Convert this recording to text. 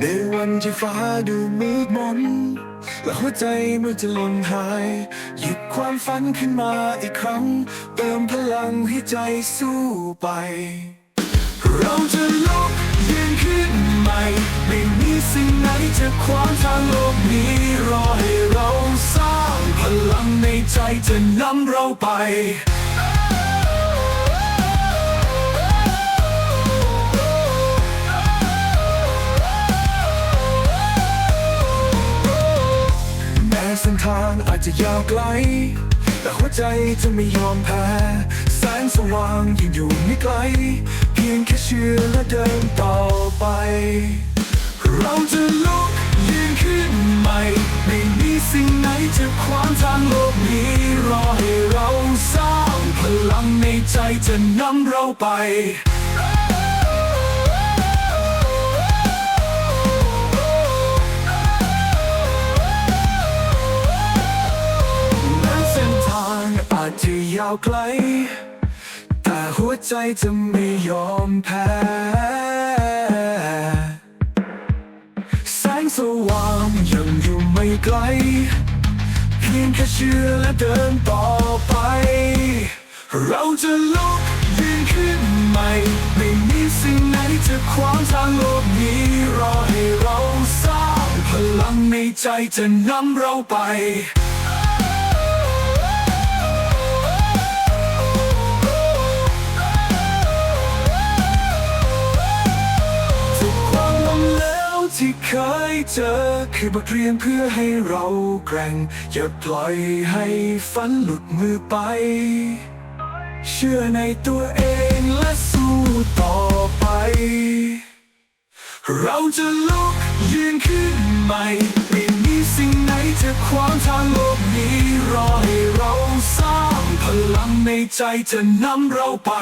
ในวันที่ฟ้าดูมืดมน และหัวใจมือจะหล่นหาย หยิบความฝันขึ้นมาอีกครั้ง เติมพลังให้ใจสู้ไป เราจะลุกยืนขึ้นใหม่ ไม่มีสิ่งไหนจะขวางทางโลกนี้ รอให้เราสร้างพลังในใจจะนำเราไป ส้นทางอาจจะยาวไกล แต่หัวใจจะไม่ยอมแพ้ แสงสว่างยังอยู่ไม่ไกล เพียงแค่เชื่อและเดินต่อไป เราจะลุกยืนขึ้นใหม่ ไม่มีสิ่งไหนจะขวางทางโลกนี้รอให้เราสร้างพลังในใจจะนำเราไป ยาวไกล แต่หัวใจจะไม่ยอมแพ้ แสงสว่างยังอยู่ไม่ไกล เพียงแค่เชื่อและเดินต่อไป เราจะลุกยืนขึ้นใหม่ ไม่มีสิ่งไหนจะขวางทางโลกนี้รอให้เราสร้างพลังในใจจะนำเราไป ที่เคยเจอคือบทเรียนเพื่อให้เราแกร่ง อย่าปล่อยให้ฝันหลุดมือไป เชื่อในตัวเองและสู้ต่อไป เราจะลุกยืนขึ้นใหม่ไม่มีสิ่งไหนจะขวางทางโลกนี้รอให้เราสร้างพลังในใจจะนำเราไป